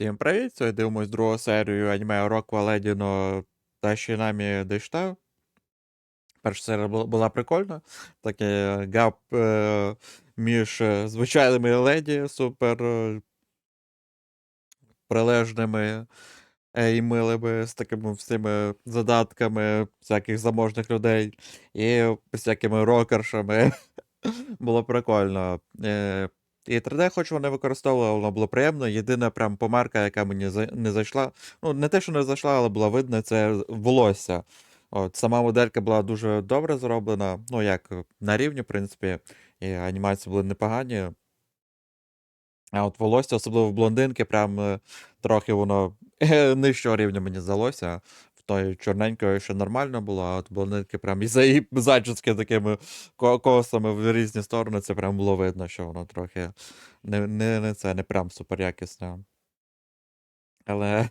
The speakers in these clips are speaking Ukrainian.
Всім привіт! Сьогодні дивимось другу серію аніме Роква Ледіно та Шинамі Дейшта. Перша серія була прикольна. Такий гап е, між е, звичайними леді, супер е, прилежними е, і милими, з такими всіми задатками всяких заможних людей і всякими рокершами. Було прикольно. Е, і 3D, хоч вони використовували, воно було приємно. Єдина прям помарка, яка мені не зайшла. Ну, не те, що не зайшла, але була видно, це волосся. От, сама моделька була дуже добре зроблена. Ну, як на рівні, в принципі, і анімації були непогані. А от волосся, особливо в блондинки, прям е, трохи воно нижчого рівня мені здалося. В той чорненької ще нормально було, а от блондинки прям і за такими косами в різні сторони, це прям було видно, що воно трохи не, не, не це не прям суперякісне. Але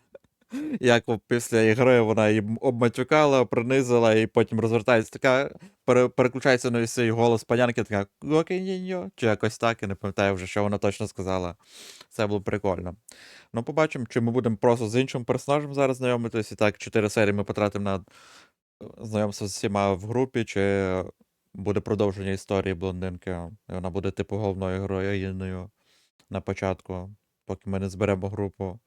як після ігри вона її обматюкала, принизила, і потім розвертається така, переключається на свій голос панянки, така «Гокіньо», чи якось так, я не пам'ятаю вже, що вона точно сказала. Це було прикольно. Ну, побачимо, чи ми будемо просто з іншим персонажем зараз знайомитись. І так, чотири серії ми потратимо на е, знайомство з всіма в групі, чи буде продовження історії блондинки. І вона буде, типу, головною героїною на початку, поки ми не зберемо групу.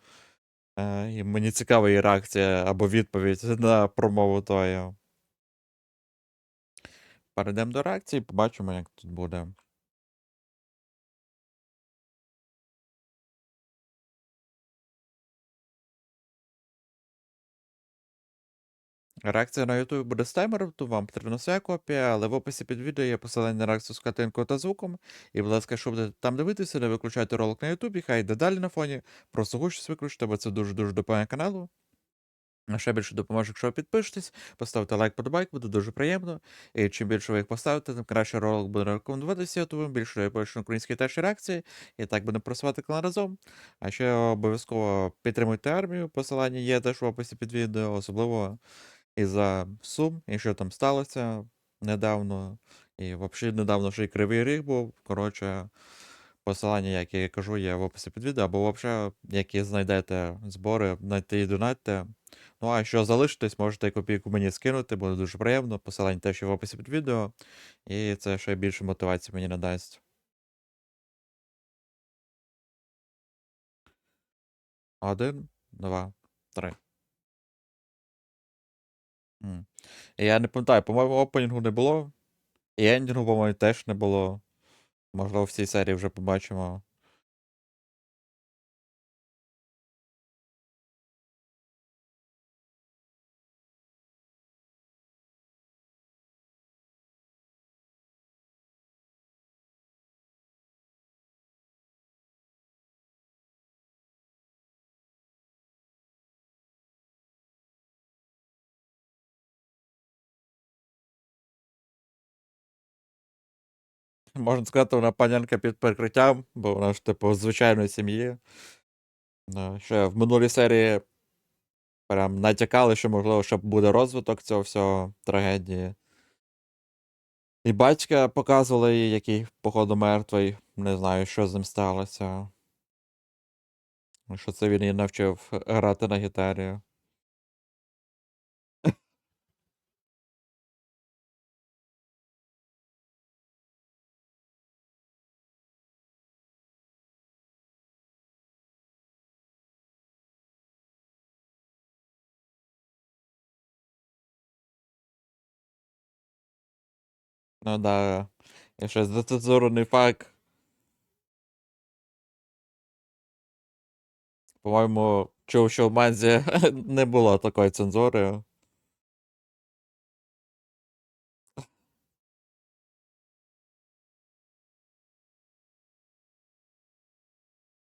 Е, і мені цікава її реакція або відповідь на промову твою. Перейдемо до реакції, побачимо, як тут буде. Реакція на YouTube буде з таймером, то вам потрібна своя копія, але в описі під відео є посилання на реакцію з картинкою та звуком. І, будь ласка, якщо будете там дивитися, не виключайте ролик на YouTube, хай йде далі на фоні. Просто гучність виключте, бо це дуже-дуже допомагає каналу. А ще більше допоможе, якщо підпишетесь, поставте лайк, подобайк, буде дуже приємно. І чим більше ви їх поставите, тим краще ролик буде рекомендуватися ютубом, більше я пишу на українській теж реакції, і так будемо просувати канал разом. А ще обов'язково підтримуйте армію, посилання є теж в описі під відео, особливо із-за Сум, і що там сталося недавно. І взагалі недавно ще й Кривий Ріг був. Коротше, посилання, як я кажу, є в описі під відео, або взагалі, які знайдете збори, знайти і донатьте. Ну, а якщо залишитесь, можете і копійку мені скинути, буде дуже приємно. Посилання теж є в описі під відео. І це ще більше мотивації мені надасть. Один, два, три. Я не пам'ятаю, по-моєму, опенінгу не було. І ендінгу, по-моєму, теж не було. Можливо, в цій серії вже побачимо. Можна сказати, вона панянка під прикриттям, бо вона ж, типу, з звичайної сім'ї. Ще в минулій серії прям натякали, що, можливо, що буде розвиток цього всього трагедії. І батька показували їй, який, походу, мертвий. Не знаю, що з ним сталося. Що це він її навчив грати на гітарі. Ну да. Ще зацензурений факт. По-моєму, чув, що в Манзі не було такої цензури.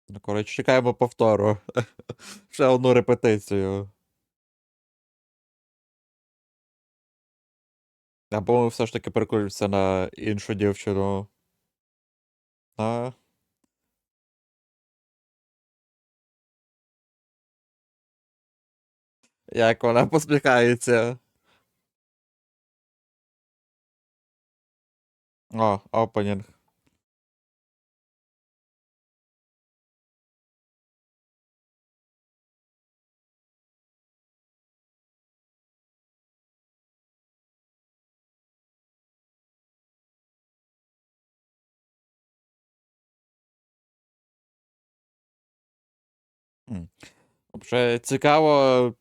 Ну, коротше, чекаємо повтору. Ще одну репетицію. Або ми все ж таки переключимося на іншу дівчину. А? Як вона посміхається. О, опенінг. Вже цікаво,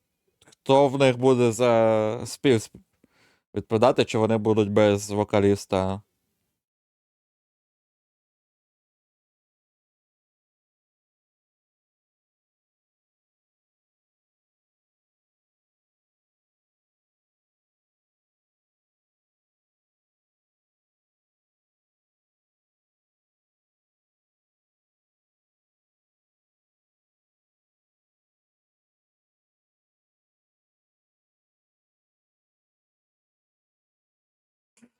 хто в них буде за спів відповідати, чи вони будуть без вокаліста.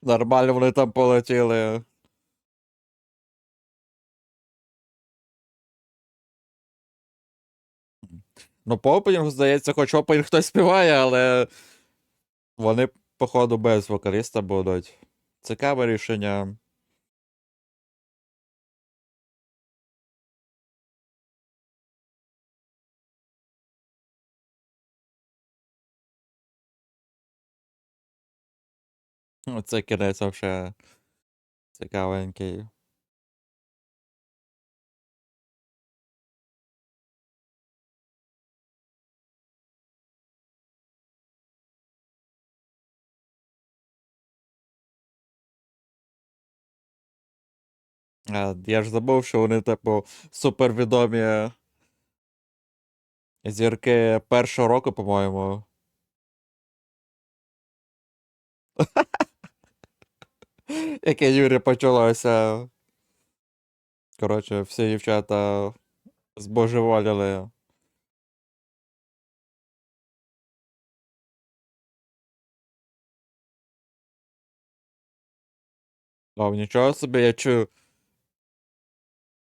Нормально вони там полетіли. Ну, по опенінгу, здається, хоч опенінг хтось співає, але вони, походу, без вокаліста будуть. Цікаве рішення. Ну, Це кінець вообще цікавенький. А, я ж забув, що вони, типу, супервідомі зірки першого року, по-моєму. Яке Юрі почалося. Коротше, всі дівчата збожеволіли. О, нічого собі, я чую.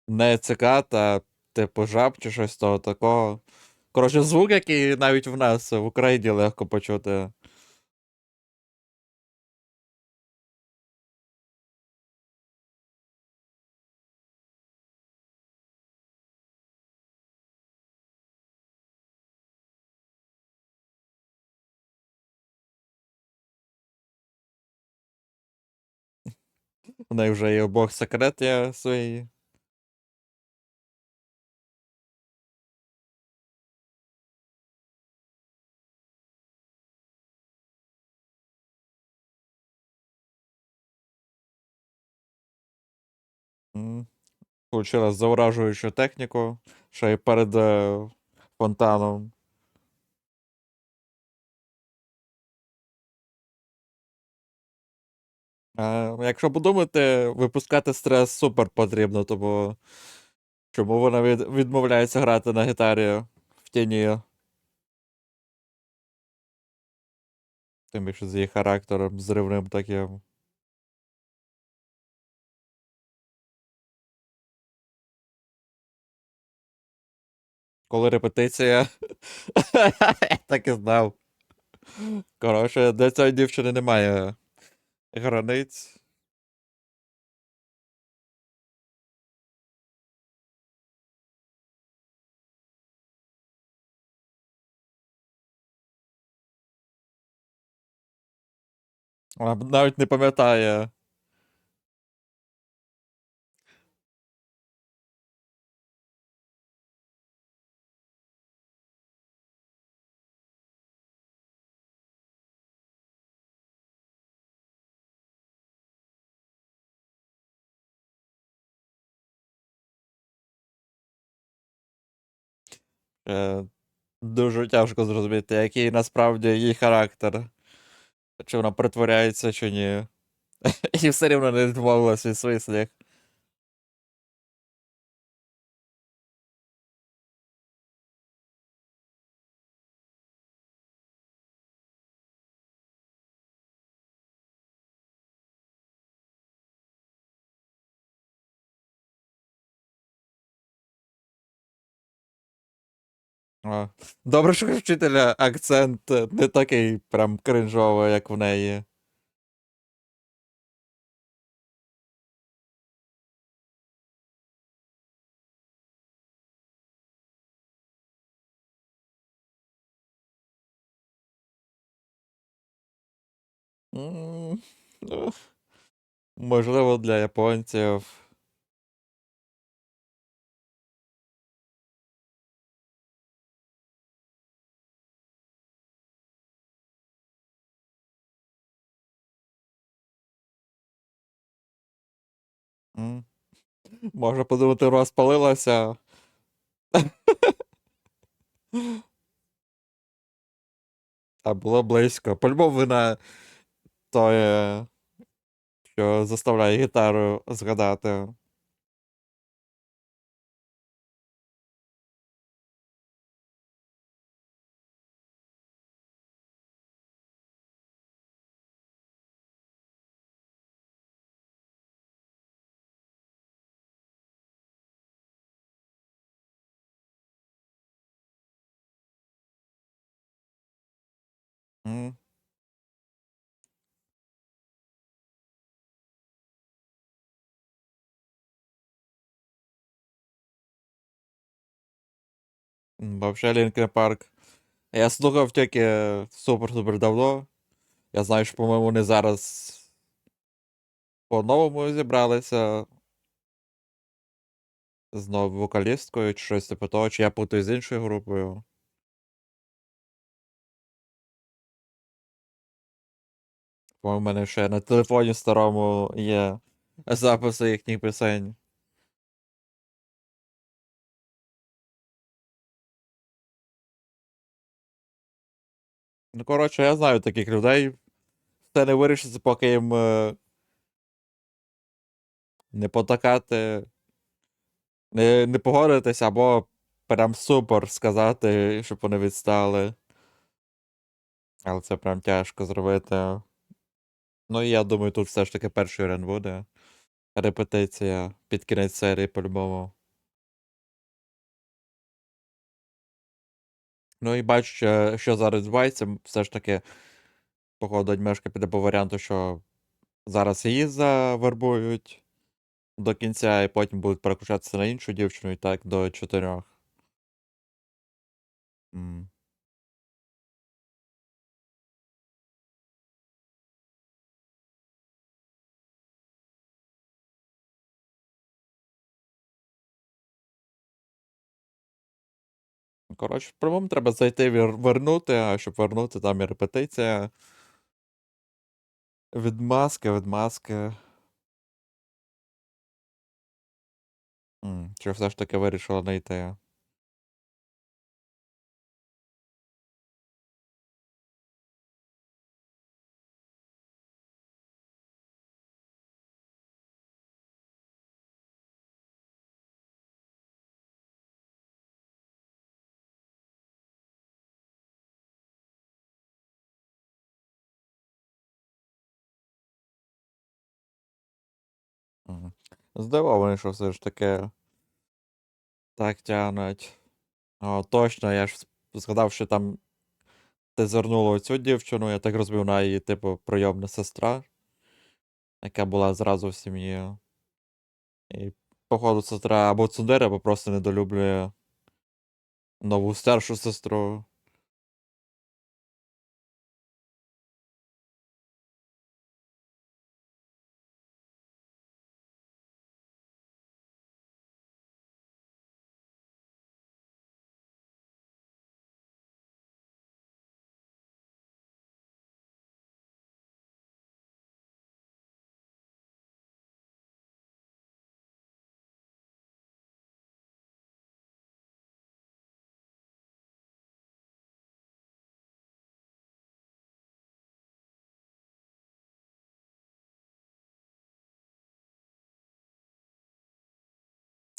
Не циката, типу жаб чи щось того такого. Коротше, звук, який навіть в нас в Україні легко почути. У неї вже і обох секрет є свої. М. Получила заворажуючу техніку, ще й перед е, фонтаном. А, якщо подумати, випускати стрес супер потрібно, тому чому вона від, відмовляється грати на гітарі в тіні? Тим більше з її характером зривним таким. Коли репетиція. Я так і знав. Коротше, для цієї дівчини немає границь. Вона навіть не пам'ятає. Дуже тяжко зрозуміти, який насправді її характер. Чи вона притворяється, чи ні. І все рівно не відмовилась від своїх слів. Добре, що вчителя акцент не такий прям кринжовий, як в неї. Ну, Можливо, для японців. М. Можна подумати, розпалилася. А було близько. По-любому вина то, що заставляє гітару згадати. М, Вообще Linkin Park. Я слухав тільки супер-супер давно. Я знаю, що, по-моєму, вони зараз по-новому зібралися. З новою вокалісткою, чи щось типу того, чи я путаю з іншою групою. По-моєму, в мене ще на телефоні старому є записи їхніх пісень. Ну, коротше, я знаю таких людей. Все не вирішиться, поки їм е, не потакати, не, не погодитись, або прям супер сказати, щоб вони відстали. Але це прям тяжко зробити. Ну я думаю, тут все ж таки перший рен буде. Репетиція під кінець серії по-любому. Ну і бачу, що, що зараз відбувається, все ж таки, походу, Дьмешка піде по варіанту, що зараз її завербують до кінця, і потім будуть переключатися на іншу дівчину, і так до чотирьох. М. Коротше, по-моєму, треба зайти вер- вернути, а щоб вернути, там і репетиція. Відмазки, відмазки. Чи все ж таки вирішила не? Здивований, що все ж таки так тягнуть. О, точно, я ж згадав, що там ти звернула оцю дівчину, я так розумів, вона її, типу, прийомна сестра, яка була зразу в сім'ї. І, походу, сестра або цундера, або просто недолюблює нову старшу сестру.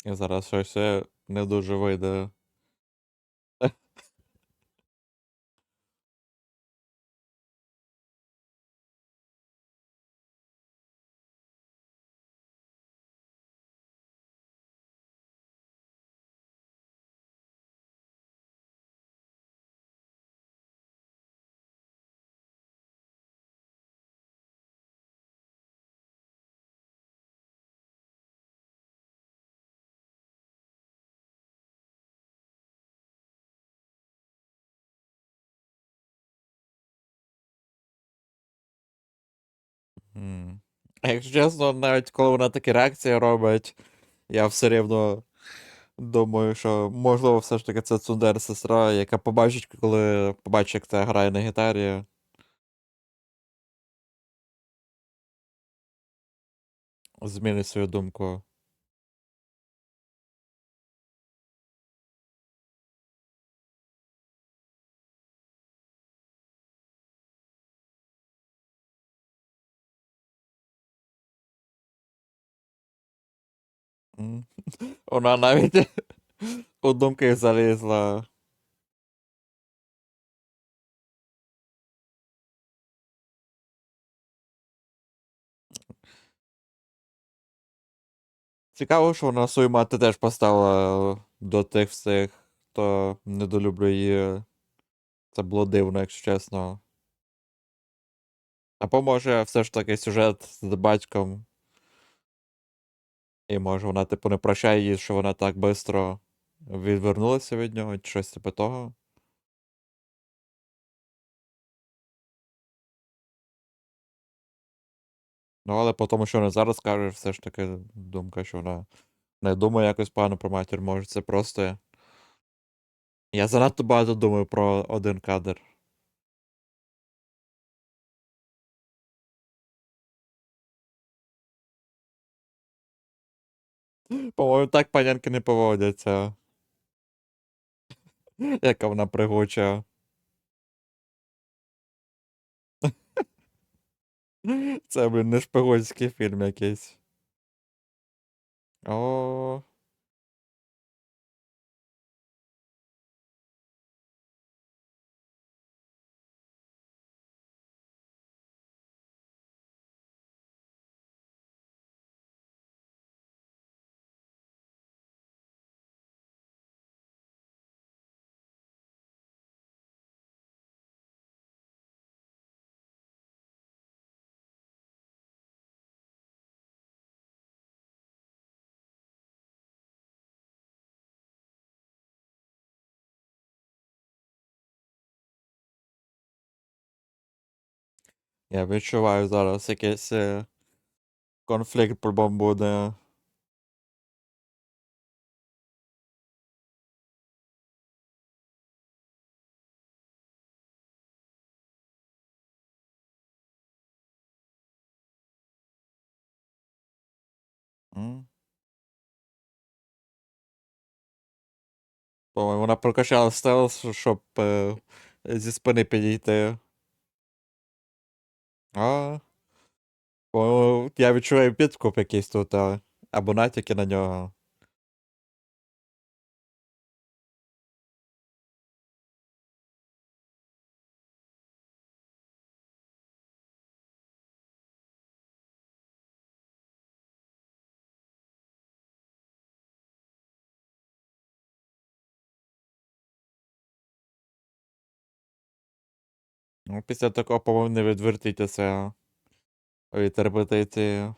І зараз щось не дуже вийде. А якщо чесно, навіть коли вона такі реакції робить, я все рівно думаю, що можливо все ж таки це цундер сестра, яка побачить, коли побачить, як це грає на гітарі. змінить свою думку. Вона навіть у думки залізла. Цікаво, що вона свою мати теж поставила до тих всіх, хто недолюблює її. Це було дивно, якщо чесно. Або може все ж таки сюжет з батьком. І може вона, типу, не прощає її, що вона так швидко відвернулася від нього, чи щось типу того. Ну, але по тому, що вона зараз каже, все ж таки думка, що вона не думає якось погано про матір, може це просто. Я занадто багато думаю про один кадр. По-моєму, так панянки не поводяться. Яка вона пригоча. Це, блін, не шпигунський фільм якийсь. О. Я відчуваю зараз якийсь е, конфлікт по-любому буде. М. По-моєму, вона прокачала стелс, щоб е, зі спини підійти. А. Я відчуваю підкуп якийсь тут, або натяки на нього. Ну, після такого, по-моєму, не відвертитися від репетиції.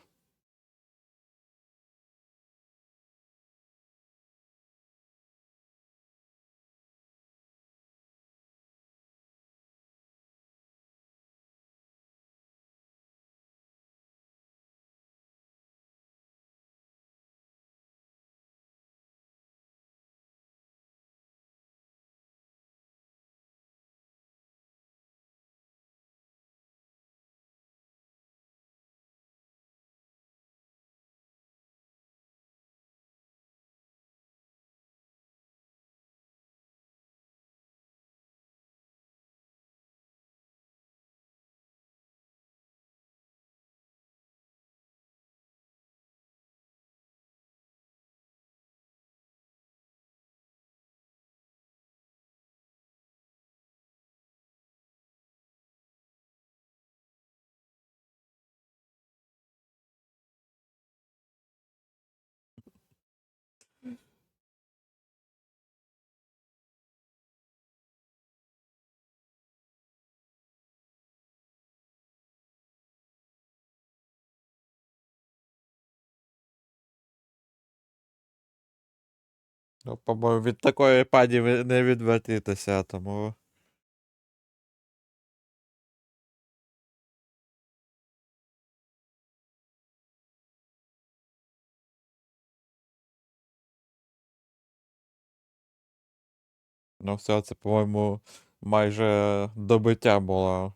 Ну, по-моєму, від такої паді ви не відвертитися, тому. Ну, все, це, по-моєму, майже добиття було.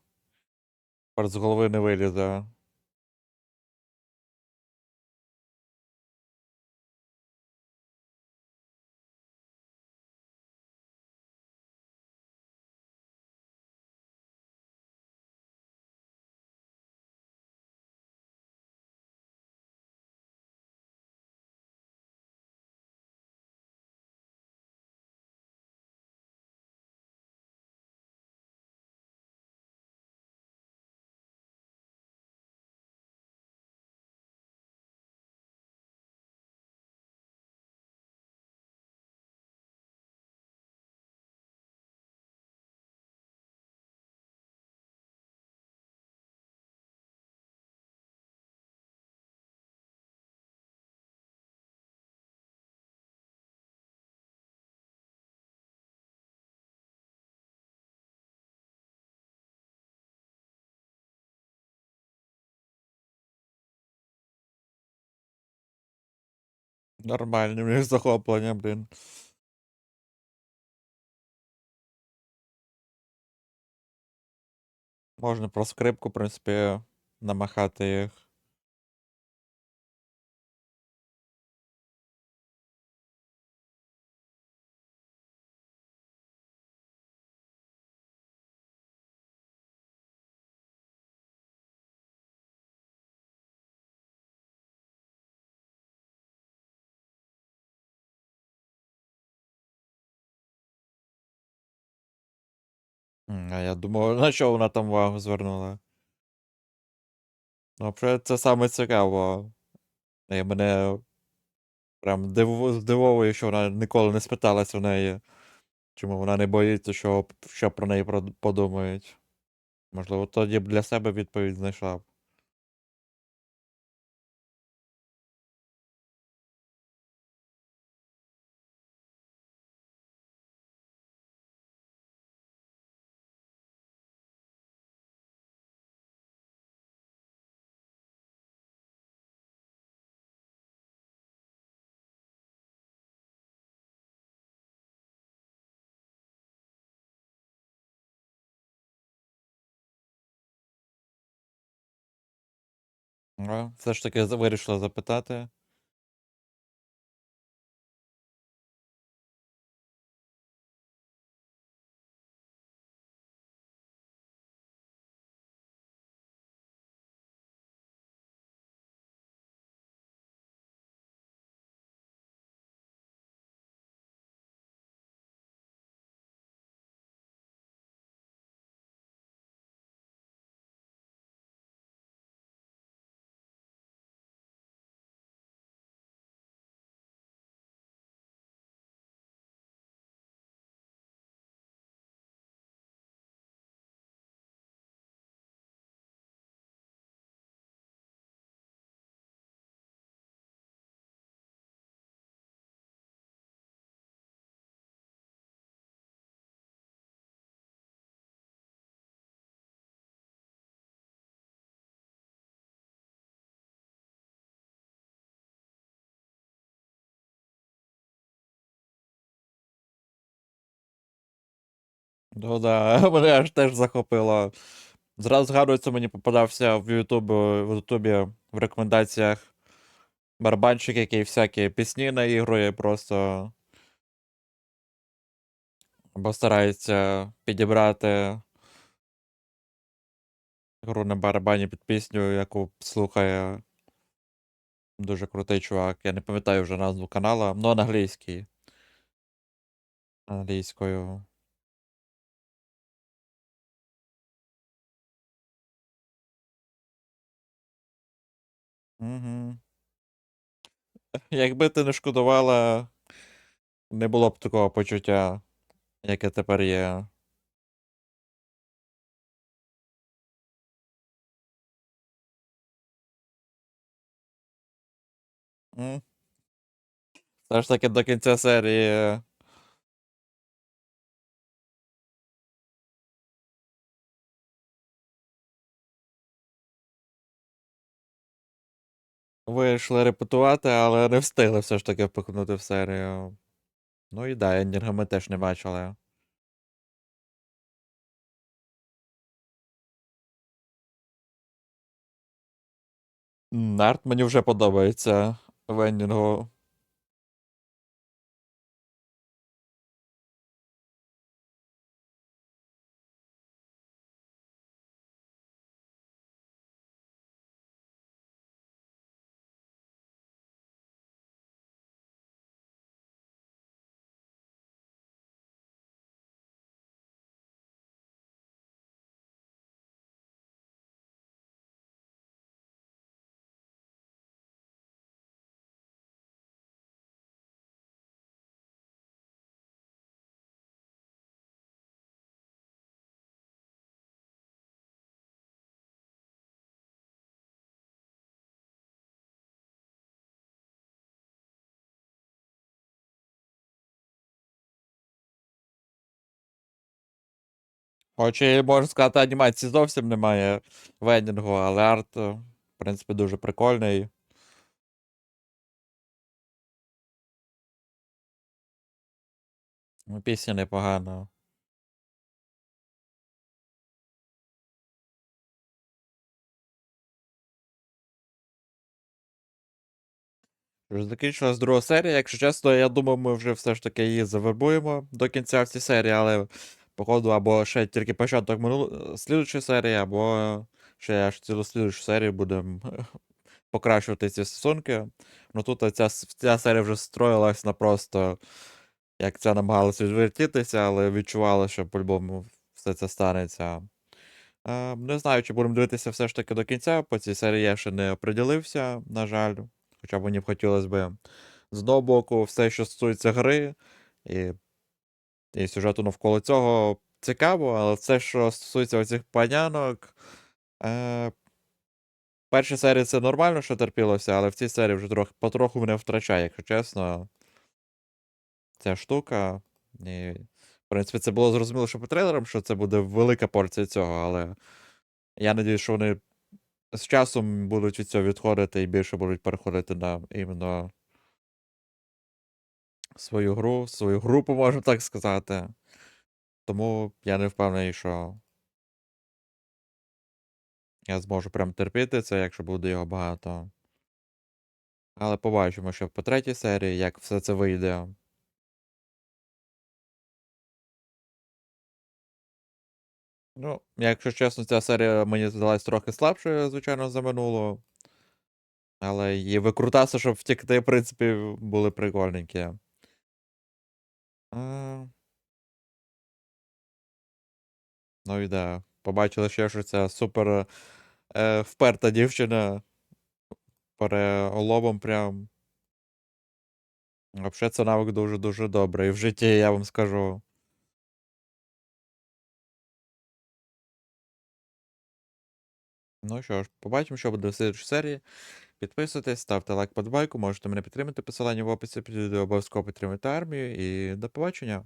Тепер з голови не вилізе. Нормальне в захоплення, блін. Можна про скрипку, в принципі, намахати їх. А я думав, на що вона там увагу звернула. Ну, це саме цікаво. І мене прям здивовує, що вона ніколи не спиталась у неї, чому вона не боїться, що, що про неї подумають. Можливо, тоді б для себе відповідь знайшла А, все ж таки за- вирішила запитати. Ну да, мене аж теж захопило. Зразу згадується, мені попадався в Ютубі, в Ютубі в рекомендаціях барабанщик, який всякі пісні наігрує просто. Або старається підібрати гру на барабані під пісню, яку слухає. Дуже крутий чувак. Я не пам'ятаю вже назву канала, ну англійський. Англійською. Угу. Якби ти не шкодувала, не було б такого почуття, яке тепер є. М. Все ж таки до кінця серії. Вийшли репетувати, але не встигли все ж таки впихнути в серію. Ну і да, ендінга ми теж не бачили. Нарт мені вже подобається в ендінгу. Хоч і можу сказати, анімації зовсім немає вендінгу, але арт, е, в принципі, дуже прикольний. Ну, пісня непогана. Вже закінчилась друга серія. Якщо чесно, я думаю, ми вже все ж таки її завербуємо до кінця в цій серії, але походу або ще тільки початок минул... слідчої серії, або ще аж цілу слідчу серію будемо покращувати ці стосунки. Ну тут ця, ця серія вже строїлась на просто як це намагалося відвертітися, але відчували, що по-любому все це станеться. Е, не знаю, чи будемо дивитися все ж таки до кінця. По цій серії я ще не оприділився, на жаль. Хоча мені б хотілося б з одного боку все, що стосується гри, і, і сюжету навколо цього цікаво, але все, що стосується оцих панянок. Е, першій серії це нормально, що терпілося, але в цій серії вже трохи, потроху мене втрачає, якщо чесно. Ця штука. І, в принципі, це було зрозуміло, що по трейлерам, що це буде велика порція цього, але я надію, що вони з часом будуть від цього відходити і більше будуть переходити на іменно свою гру, свою групу, можна так сказати. Тому я не впевнений, що я зможу прям терпіти це, якщо буде його багато. Але побачимо, що по третій серії, як все це вийде. Ну, якщо чесно, ця серія мені здалась трохи слабшою, звичайно, за минулу. Але її викрутаси, щоб втекти, в принципі, були прикольненькі. А, ну і да. Побачили ще, що ця супер е, вперта дівчина перелобом прям. Взагалі, це навик дуже-дуже добрий. В житті, я вам скажу. Ну що ж, побачимо, що буде в слідчій серії. Підписуйтесь, ставте лайк подбайку, можете мене підтримати. Посилання в описі обов'язково підтримуйте армію і до побачення.